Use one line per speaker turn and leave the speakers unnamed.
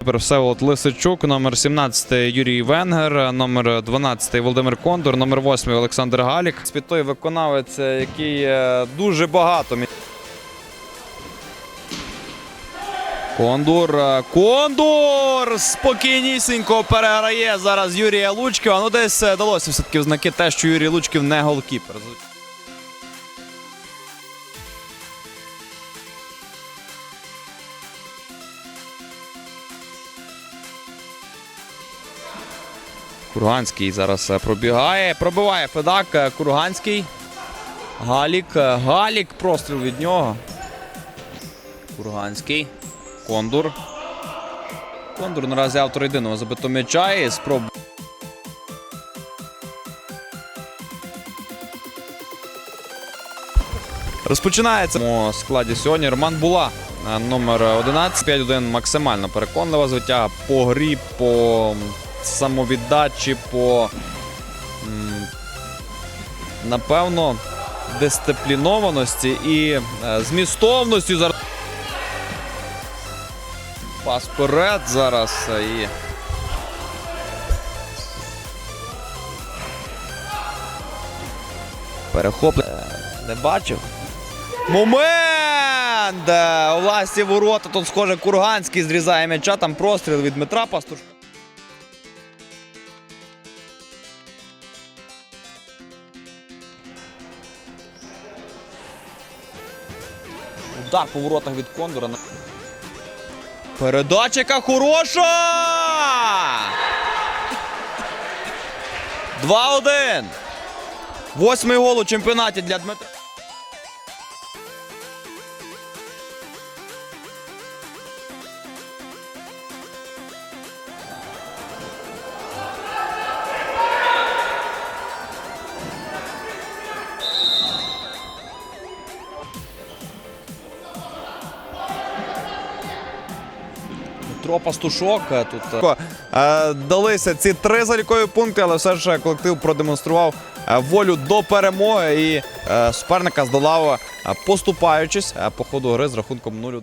Тепер Всеволод Лисичук, номер 17 Юрій Венгер, номер 12 Володимир Кондор, номер 8 Олександр Галік. Світой виконавець, який е, дуже багато. мі- Кондур. е, Кондур! Спокійнісінько переграє зараз Юрія Лучківа. Ну десь е, далося все-таки в знаки те, що Юрій Лучків не голкіпер. Курганський зараз е, пробігає. Пробиває Федак. е, Курганський. Галік. е, Галік. Простріл від нього. Курганський. Кондур. Кондур наразі автор єдиного забито м'яча і спроб. Розпочинається у складі сьогодні Роман Була. Номер 11, 5-1 максимально переконлива звиття по грі, по самовіддачі, по напевно дисциплінованості і е, змістовності зараз. Пас вперед зараз е, і. Перехоплення. Не бачив. Момент! Е, У власті ворота. Тут, схоже, Курганський зрізає м'яча. Там простріл від Дмитра Пастушка. Удар по воротах від Кондора. Передача хороша! 2-1. Восьмий гол у чемпіонаті для Дмитра. Дмитро Пастушок е, тут. е, е, Далися ці три залікові пункти, але все ж колектив продемонстрував волю до перемоги і суперника здолав, поступаючись по ходу гри з рахунком 0-1.